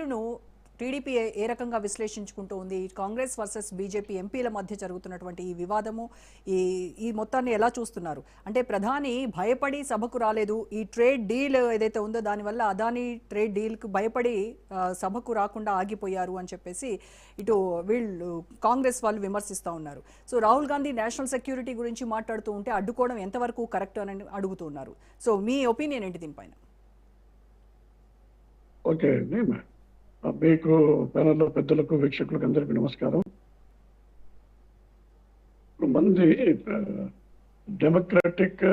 తీరును టీడీపీ ఏ- రకంగా విశ్లేషించుకుంటూ ఉంది? కాంగ్రెస్ వర్సెస్ బీజేపీ ఎంపీల మధ్య జరుగుతున్నటువంటి ఈ వివాదము ఈ ఈ మొత్తాన్ని ఎలా చూస్తున్నారు? అంటే ప్రధాని భయపడి సభకు రాలేదు. ఈ ట్రేడ్ డీల్ ఏదైతే ఉందో దానివల్ల అదాని ట్రేడ్ డీల్కి భయపడి సభకు రాకుండా ఆగిపోయారు అని చెప్పేసి ఇటు వీళ్ళు కాంగ్రెస్ వాళ్ళు విమర్శిస్తూ ఉన్నారు. So Rahul Gandhi national security గురించి మాట్లాడుతూ ఉంటే అడ్డుకోవడం ఎంతవరకు కరెక్ట్ అని అడుగుతున్నారు. సో మీ ఒపీనియన్ ఏంటి దీనిపైన? ఓకే అండి. మీకు ప్యానల్లో పెద్దలకు వీక్షకులకు అందరికీ నమస్కారం. మంది డెమోక్రాటిక్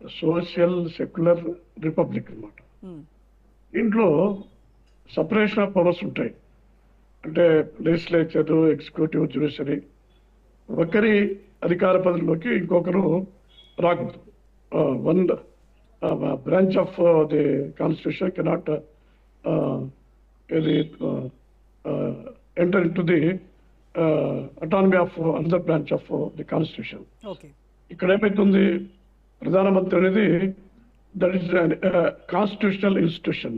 సోషల్ సెక్యులర్ రిపబ్లిక్ అన్నమాట. ఉమ్, దీంట్లో సపరేషన్ ఆఫ్ పవర్స్ ఉంటాయి. అంటే లెజిస్లేచర్ ఎగ్జిక్యూటివ్ జ్యుడిషరీ. ఒకరి అధికార పదవిలోకి ఇంకొకరు రాకూడదు. One branch of the constitution cannot ఇది enter to the autonomy of another branch of the constitution ఇక్కడ ఏమైతుంది? ప్రధానమంత్రి అనేది that is constitutional institution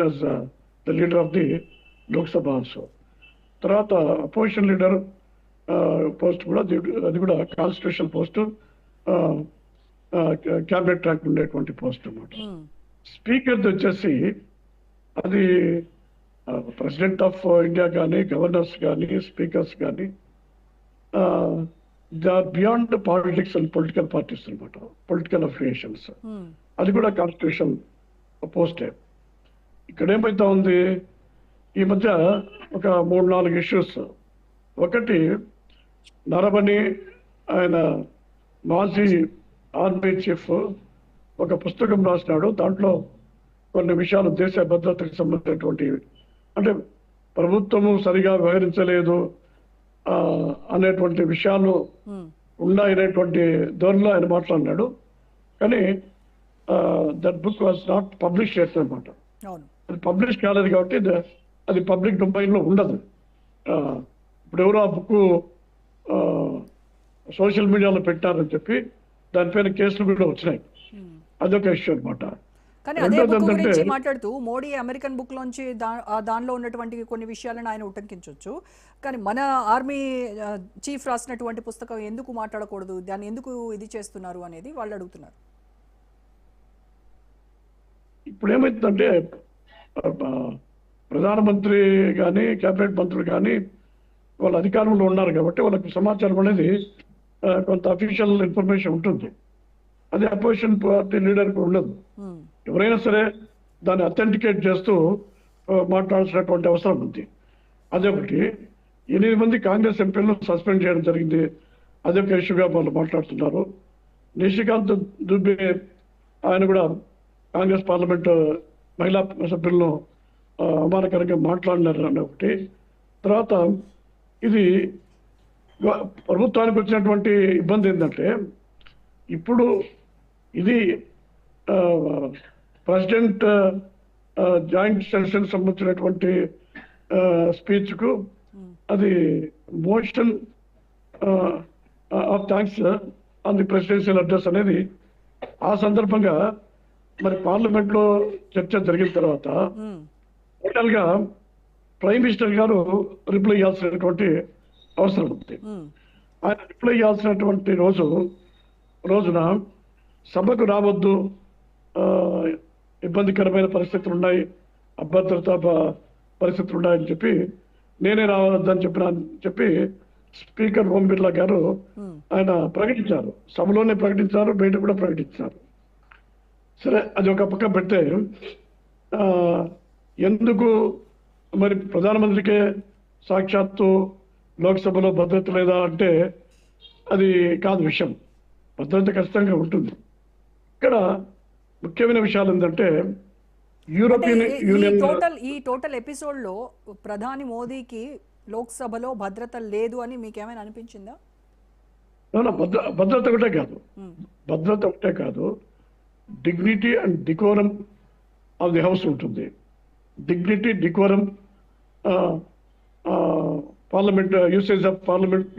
as the leader of the Lok Sabha also తర్వాత అపోజిషన్ లీడర్ పోస్ట్ కూడా అది- కూడా constitution post cabinet rank ఉండేటువంటి పోస్ట్ అన్నమాట. ఉమ్, స్పీకర్ది వచ్చేసి అది ప్రెసిడెంట్ ఆఫ్ ఇండియా కానీ గవర్నర్స్ కానీ స్పీకర్స్ కానీ they beyond politics and political parties అనమాట పొలిటికల్ అఫిలియేషన్స్. అది కూడా కాన్స్టిట్యూషన్ పోస్టే. ఇక్కడ ఏమైతా ఉంది ఈ మధ్య ఒక మూడు నాలుగు ఇష్యూస్. ఒకటి నరబని ఆయన మాజీ ఆర్మీ చీఫ్ ఒక పుస్తకం రాసినాడు. దాంట్లో కొన్ని విషయాలు దేశ భద్రతకు సంబంధించినటువంటి అంటే ప్రభుత్వము సరిగా వ్యవహరించలేదు అనేటువంటి విషయాలు ఉన్నాయనేటువంటి ధోరణిలో ఆయన మాట్లాడినాడు. కానీ that book was not publish చేస్తానమాట అవును. అది పబ్లిష్ కాలేదు కాబట్టి అది పబ్లిక్ డొమైన్లో ఉండదు. ఇప్పుడు ఎవరో ఆ బుక్ సోషల్ మీడియాలో పెట్టారని చెప్పి దానిపైన కేసులు కూడా వచ్చినాయి. అదొక ఇష్యూ అనమాట కానీ అదే బుక్ గురించి మాట్లాడుతూ మోడీ అమెరికన్ బుక్ లోంచి దానిలో ఉన్నటువంటి కొన్ని విషయాలను ఆయన ఉటంకించవచ్చు కానీ మన ఆర్మీ చీఫ్ రాసినటువంటి పుస్తకం ఎందుకు మాట్లాడకూడదు? దాన్ని ఎందుకు ఇది చేస్తున్నారు అనేది వాళ్ళు అడుగుతున్నారు. ఇప్పుడు ఏమైతుందంటే ఆ, ప్రధానమంత్రి కానీ కేబినెట్ మంత్రులు కానీ వాళ్ళ అధికారంలో ఉన్నారు కాబట్టి వాళ్ళకి సమాచారం అనేది కొంత అఫీషియల్ ఇన్ఫర్మేషన్ ఉంటుంది. అది అపోజిషన్ పార్టీ లీడర్కి ఉండదు. ఉమ్, ఎవరైనా సరే దాన్ని అథెంటికేట్ చేస్తూ మాట్లాడాల్సినటువంటి అవసరం ఉంది. అదొకటి ఎనిమిది మంది కాంగ్రెస్ ఎంపీలను సస్పెండ్ చేయడం జరిగింది. అదొక ఇష్యూగా వాళ్ళు మాట్లాడుతున్నారు. నిషికాంత్ దుబే ఆయన కూడా కాంగ్రెస్ పార్లమెంట్ మహిళా సభ్యులను ఆ, అవమానకరంగా మాట్లాడినారు అని ఒకటి. తర్వాత ఇది ప్రభుత్వానికి వచ్చినటువంటి ఇబ్బంది ఏంటంటే ఇప్పుడు ఇది ప్రెసిడెంట్ జాయింట్ సెషన్ సంబంధించినటువంటి స్పీచ్కు అది motion of thanks on the presidential address అనేది. ఆ సందర్భంగా మరి పార్లమెంట్లో చర్చ జరిగిన తర్వాత ఉమ్, టోటల్గా ప్రైమ్ మినిస్టర్ గారు రిప్లై ఇవ్వాల్సినటువంటి అవసరం ఉంది. ఆయన రిప్లై ఇవ్వాల్సినటువంటి రోజు రోజున సభకు రావద్దు. ఇబ్బందికరమైన పరిస్థితులు ఉన్నాయి అభద్రతా పరిస్థితులు ఉన్నాయని చెప్పి నేనే రావద్దని చెప్పిన చెప్పి స్పీకర్ ఓం బిర్లా గారు ఆయన ప్రకటించారు. సభలోనే ప్రకటించారు బయట కూడా ప్రకటించారు. సరే అది ఒక పక్క పెడితే ఎందుకు మరి ప్రధానమంత్రికే సాక్షాత్తు లోక్సభలో భద్రత లేదా అంటే అది కాదు విషయం. భద్రత ఖచ్చితంగా ఉంటుంది. ఇక్కడ ముఖ్యమైన విషయాలు ఏంటంటే యూరోపియన్ యూనియన్ టోటల్ ఈ టోటల్ ఎపిసోడ్లో ప్రధాని మోదీకి లోక్సభలో భద్రత లేదు అని మీకేమైనా అనిపించిందా? భద్ర భద్రత ఒకటే కాదు. ఉమ్, భద్రత ఒకటే కాదు. Dignity and decorum of the house ఉంటుంది. Dignity decorum parliament usage of parliament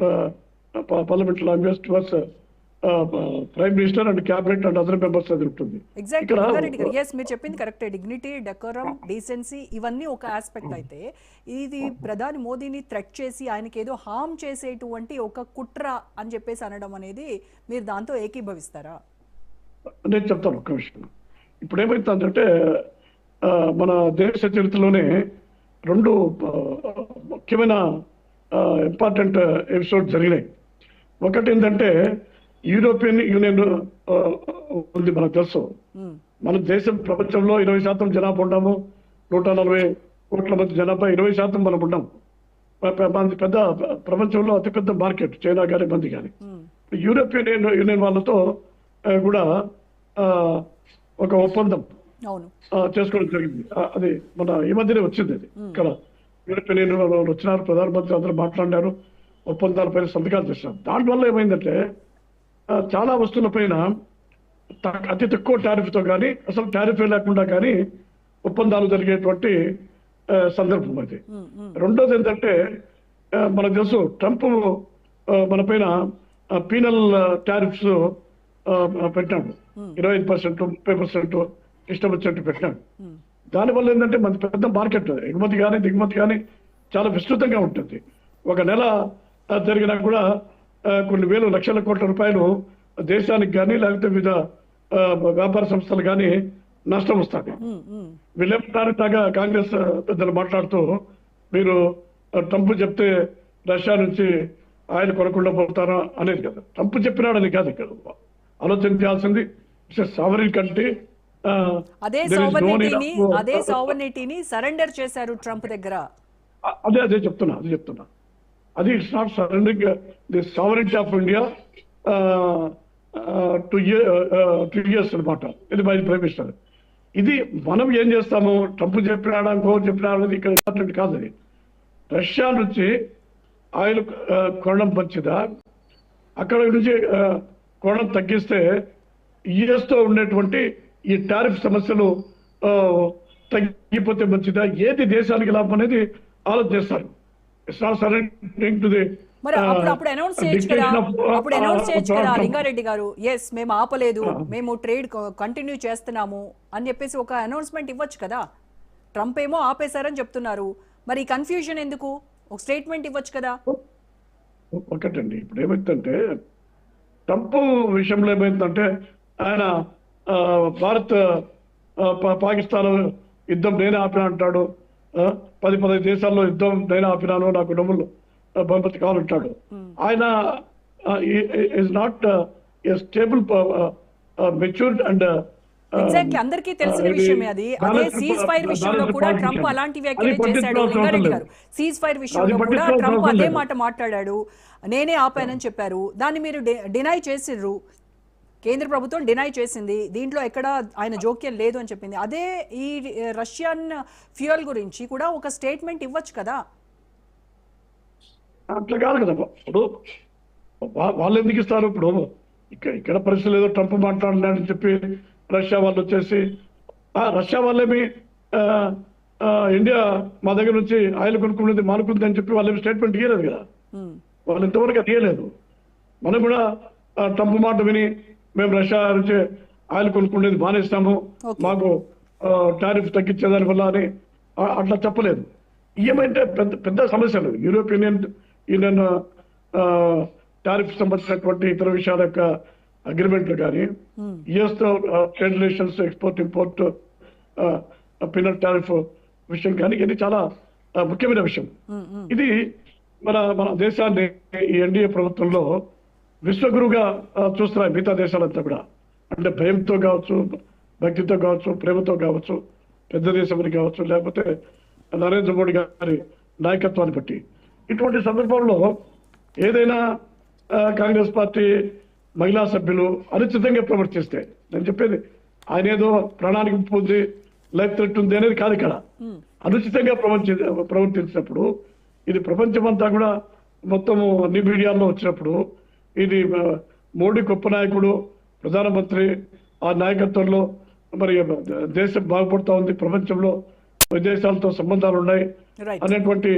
parliament language towards prime minister and cabinet and other members అది ఉంటుంది. ఎస్ మీరు చెప్పింది కరెక్టే డిగ్నిటీ డెకోరం డీసెన్సీ ఇవన్నీ ఒక ఆస్పెక్ట్ అయితే ఇది ప్రధాని మోదీని థ్రెట్ చేసి ఆయనకి ఏదో హామ్ చేసేటువంటి ఒక కుట్ర అని చెప్పేసి అనడం అనేది మీరు దాంతో ఏకీభవిస్తారా? నేను చెప్తాను ఒక్క విషయం ఇప్పుడు ఏమైతుందంటే మన దేశ చరిత్రలోనే రెండు ముఖ్యమైన ఇంపార్టెంట్ ఎపిసోడ్ జరిగినాయి. ఒకటి ఏంటంటే యూరోపియన్ యూనియన్ ఉంది మనకు తెలుసు. మన దేశం ప్రపంచంలో ఇరవై శాతం జనాభా ఉన్నాము నూట నలభై కోట్ల మంది జనాభా ఇరవై శాతం మనం ఉన్నాం మనది పెద్ద ప్రపంచంలో అతిపెద్ద మార్కెట్ చైనా కానీ మంది కానీ. యూరోపియన్ యూనియన్ వాళ్ళతో కూడా ఒక ఒప్పందం చేసుకోవడం జరిగింది. అది మన ఈ మధ్యనే వచ్చింది అది. ఇక్కడ యూరోపియన్ యూనియన్ వాళ్ళు వచ్చినారు ప్రధానమంత్రి అందరూ మాట్లాడినారు ఒప్పందాలపైన సంతకాలు చేశారు. దానివల్ల ఏమైందంటే చాలా వస్తువులపైన త- అతి తక్కువ టారిఫ్తో కానీ అసలు టారిఫ్ లేకుండా కానీ ఒప్పందాలు జరిగేటువంటి సందర్భం అది. రెండోది ఏంటంటే మనకు తెలుసు ట్రంప్ మన పైన పీనల్ టారిఫ్స్ పెట్టాడు ఇరవై ఐదు పర్సెంట్ ముప్పై పర్సెంట్ ఇష్టం వచ్చినట్టు పెట్టాడు మ్మ్. దానివల్ల ఏంటంటే మన పెద్ద మార్కెట్ ఎగుమతి కానీ దిగుమతి కానీ చాలా విస్తృతంగా ఉంటుంది. ఒక నెల జరిగినా కూడా కొన్ని వేలు లక్షల కోట్ల రూపాయలు దేశానికి కానీ లేకపోతే వివిధ వ్యాపార సంస్థలు కానీ నష్టం వస్తుంది. తాగా కాంగ్రెస్ పెద్దలు మాట్లాడుతూ మీరు ట్రంప్ చెప్తే రష్యా నుంచి ఆయన కొనకుండా పోతారా అనేది కదా. ట్రంప్ చెప్పినాడని కాదు ఇక్కడ. ఆలోచన చేయాల్సింది సావరిన్ కంటే అదే సౌవర్నిటీని అదే సౌవర్నిటీని సరెండర్ చేశారు ట్రంప్ దగ్గర. అదే అదే చెప్తున్నా అదే చెప్తున్నా. అది it's not surrendering the sovereignty of India to two years అనమాట ఇది బై ప్రైమ్ మినిస్టర్. ఇది మనం ఏం చేస్తాము? ట్రంప్ చెప్పినాడా? ఇంకో చెప్పినాడు ఇక్కడ ఇంపార్టెంట్ కాదు అది. రష్యా నుంచి ఆయిల్ కొనడం మంచిదా? అక్కడ నుంచి కొనడం తగ్గిస్తే యుఎస్ ఉండేటువంటి ఈ టారిఫ్ సమస్యలు తగ్గిపోతే మంచిదా? ఏది దేశానికి లాభం అనేది ఆలోచిస్తారు it's not surrendering to the మరి అప్పుడు అప్పుడు అనౌన్స్ చేయొచ్చు కదా. అప్పుడు అనౌన్స్ చేయొచ్చు కదా లింగారెడ్డి గారు. ఎస్ మేము ఆపలేదు. మేము ట్రేడ్ కంటిన్యూ చేస్తున్నాము అని చెప్పేసి ఒక అనౌన్స్మెంట్ ఇవ్వచ్చు కదా. ట్రంప్ ఏమో ఆపేశారని చెప్తున్నారు. మరి కన్ఫ్యూజన్ ఎందుకు? ఒక స్టేట్మెంట్ ఇవ్వచ్చు కదా. ఒకటండి. ఇప్పుడు ఏమైందంటే ట్రంప్ విషయంలో ఏమైందంటే ఆయన భారత్ పాకిస్తాన్ యుద్ధం నేనే ఆపినా అంటాడు పది పదహైదు దేశాల్లో యుద్ధం నేనే ఆపినాను నాకు డబ్బులు ఆ, బహుమతి కావాలంటాడు ఆయన is not a stable matured and exactly అందరికీ తెలిసిన విషయమే అది. అదే సీజ్ ఫైర్ విషయంలో కూడా ట్రంప్ అలాంటి వ్యాఖ్యలే చేశాడు లింగారెడ్డి గారు. సీజ్ ఫైర్ విషయంలో కూడా ట్రంప్ అదే. మాట మాట్లాడాడు. నేనే ఆపానని చెప్పారు. దాన్ని మీరు డినై చేసిర్రు. కేంద్ర ప్రభుత్వం డినై చేసింది. దీంట్లో ఎక్కడ ఆయన జోక్యం లేదు అని చెప్పింది. అదే ఈ రష్యన్ ఫ్యూయల్ గురించి కూడా ఒక స్టేట్మెంట్ ఇవ్వచ్చు కదా? అట్లా కాదు కదా. ఇప్పుడు వాళ్ళు ఎందుకు ఇస్తారు? ఇప్పుడు ఇక్కడ ఇక్కడ పరిస్థితులు ఏదో ట్రంప్ మాట్లాడినాడని చెప్పి రష్యా వాళ్ళు వచ్చేసి రష్యా వాళ్ళేమి ఇండియా మా దగ్గర నుంచి ఆయిల్ కొనుక్కున్నది మానుకుంది అని చెప్పి వాళ్ళేమి స్టేట్మెంట్ ఇవ్వలేదు కదా. వాళ్ళు ఇంతవరకు అది ఇవ్వలేదు మనం కూడా ట్రంప్ మాట విని మేము రష్యా నుంచి ఆయిల్ కొనుక్కునేది మానేస్తాము. మాకు టారిఫ్ తగ్గించేదాని వల్ల అని అట్లా చెప్పలేదు. ఏమంటే పెద్ద పెద్ద సమస్యలు. యూరోపియన్ యూనియన్ యూనియన్ టారిఫ్ సంబంధించినటువంటి ఇతర విషయాల యొక్క అగ్రిమెంట్లు కానీ యుఎస్తో trade relations export import penal tariff విషయం కానీ ఇది చాలా ముఖ్యమైన విషయం. ఇది మన మన దేశాన్ని ఈ ఎన్డీఏ ప్రభుత్వంలో విశ్వగురువుగా ఆ, చూస్తున్నాయి మిగతా దేశాలంతా కూడా. అంటే భయంతో కావచ్చు భక్తితో కావచ్చు ప్రేమతో కావచ్చు పెద్ద దేశమని కావచ్చు లేకపోతే నరేంద్ర మోడీ గారి నాయకత్వాన్ని బట్టి. ఇటువంటి సందర్భంలో ఏదైనా కాంగ్రెస్ పార్టీ మహిళా సభ్యులు అనుచితంగా ప్రవర్తిస్తే నేను చెప్పేది ఆయన ఏదో ప్రాణానికి ఉంది లైఫ్ థ్రెట్ ఉంది అనేది కాదు ఇక్కడ. అనుచితంగా ప్రవర్తి ప్రవర్తించినప్పుడు ఇది ప్రపంచమంతా కూడా మొత్తము అన్ని మీడియాల్లో వచ్చినప్పుడు ఇది మోడీ గొప్ప నాయకుడు ప్రధానమంత్రి ఆ నాయకత్వంలో మరి దేశం బాగుపడుతూ ఉంది ప్రపంచంలో విదేశాలతో సంబంధాలు ఉన్నాయి అనేటువంటి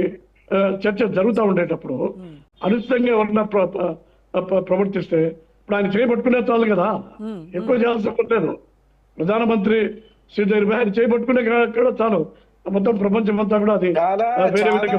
చర్చ జరుగుతూ ఉండేటప్పుడు అనుచితంగా ఎవరన్నా ప్ర- ప్ర- ప్ర- ప్రవర్తిస్తే ఇప్పుడు ఆయన చేయబట్టుకునే చాలు కదా. ఎక్కువ చేయాల్సిన పని లేదు. ప్రధానమంత్రి శ్రీదేవి ఆయన చేయబట్టుకునే కూడా చాలు. మొత్తం ప్రపంచం అంతా కూడా అది వేరే విధంగా